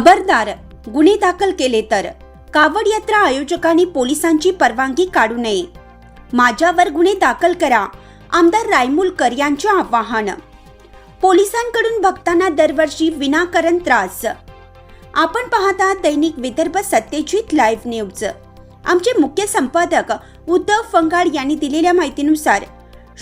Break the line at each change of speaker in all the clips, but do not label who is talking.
खबरदार गुन्हे दाखल केले तर कावड यात्रा आयोजकांनी पोलिसांची परवानगी काढू नये. माझ्यावर गुन्हे दाखल करा आमदार रायमुलकर यांचे आवाहन. पोलिसांकडून भक्तांना दरवर्षी विनाकारण त्रास. आपण पाहता दैनिक विदर्भ सत्यजित लाईव्ह न्यूज. आमचे मुख्य संपादक उद्धव फंगाड यांनी दिलेल्या माहितीनुसार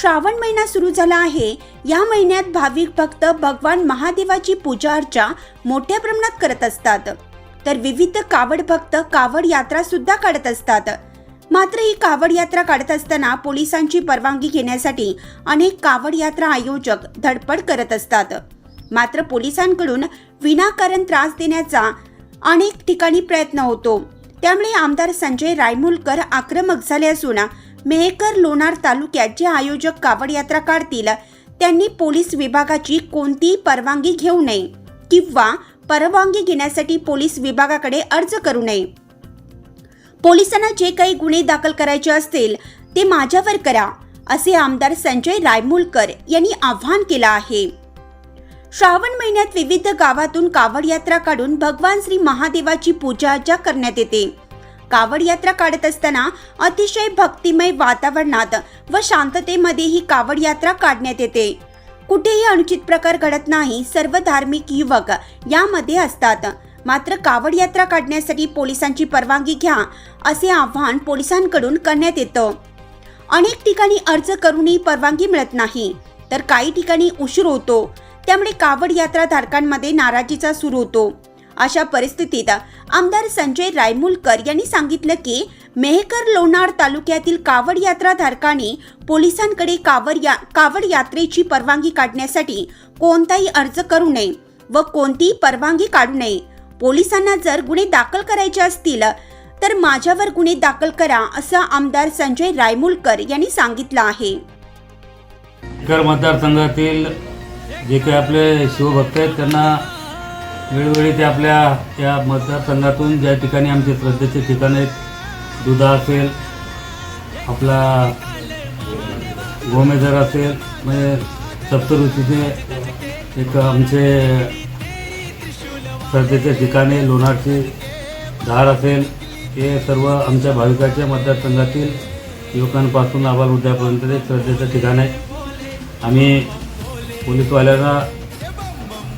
श्रावण महिना सुरू झाला आहे. या महिन्यात भाविक भक्त भगवान महादेवाची पूजा अर्चा मोठ्या प्रमाणात करत असतात. तर विविध कावड भक्त कावड यात्रा सुद्धा काढत असतात. मात्र ही कावड यात्रा काढत असताना पोलिसांची परवानगी घेण्यासाठी अनेक कावड यात्रा आयोजक धडपड करत असतात. मात्र पोलिसांकडून विनाकारण त्रास देण्याचा अनेक ठिकाणी प्रयत्न होतो. त्यामुळे आमदार संजय रायमुलकर आक्रमक झाले असून मेहकर लोणार तालुक्यात जे आयोजक कावड यात्रा काढतील. त्यांनी पोलीस विभागाची कोणतीही परवानगी घेऊ नये किंवा परवानगी घेण्यासाठी पोलीस विभागाकडे अर्ज करू नये. पोलिसांना जे काही गुन्हे दाखल करायचे असतील ते माझ्यावर करा असे आमदार संजय रायमुलकर यांनी आवाहन केलं आहे. श्रावण महिन्यात विविध गावातून कावड यात्रा काढून भगवान श्री महादेवाची पूजा अर्चा करण्यात येते. कावड यात्रा काढत असताना अतिशय भक्तिमय वातावरणात व शांततेमध्ये ही कावड यात्रा काढण्यात येते. कुठेही अनुचित प्रकार घडत नाही सर्व धार्मिक युवक यामध्ये असतात. मात्र कावड यात्रा काढण्यासाठी पोलिसांची परवानगी घ्या असे आव्हान पोलिसांकडून करण्यात येतं. अनेक ठिकाणी अर्ज करूनही परवानगी मिळत नाही तर काही ठिकाणी उशीर होतो. त्यामुळे कावड यात्रा धारकांमध्ये नाराजीचा सूर होतो. अशा परिस्थितीत आमदार संजय रायमुलकर यांनी सांगितलं की मेहकर लोणार तालुक्यातील कावड यात्रा धारकांनी पोलिसांकडे कावड या कावड यात्रेची परवानगी काढण्यासाठी कोणताही अर्ज करू नये व कोणतीही परवानगी काढू नये. पोलिसांना जर गुन्हे दाखल करायचे असतील तर माझ्यावर गुन्हे दाखल करा असं आमदार संजय रायमुलकर यांनी सांगितलं आहे.
मतदारसंघातील जे काही आपले शिवभक्त आहेत त्यांना वेळोवेळी ते आपल्या या मतदारसंघातून ज्या ठिकाणी आमचे श्रद्धेचे ठिकाण आहेत दुधा असेल आपला गोमेजर असेल म्हणजे सप्तऋषीचे एक आमचे श्रद्धेचे ठिकाणे लोणारचे धार असेल हे सर्व आमच्या भाविकाच्या मतदारसंघातील युवकांपासून आबाल उद्यापर्यंत ते श्रद्धेचं ठिकाण आहे. आम्ही पोलीसवाल्यांना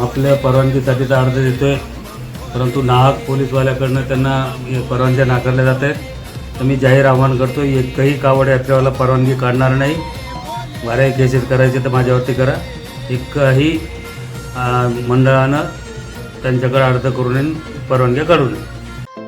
आपल्या परवानगीसाठी तर अर्ज आहे परंतु नाहक पोलीसवाल्याकडनं त्यांना परवानग्या नाकारल्या जात आहेत. तर मी जाहीर आव्हान करतो एकही कावड यात्रेवाला परवानगी काढणार नाही. वाऱ्या केसेस करायचे तर माझ्यावरती करा. एकही मंडळानं त्यांच्याकडे अर्ज करून परवानग्या काढू नये.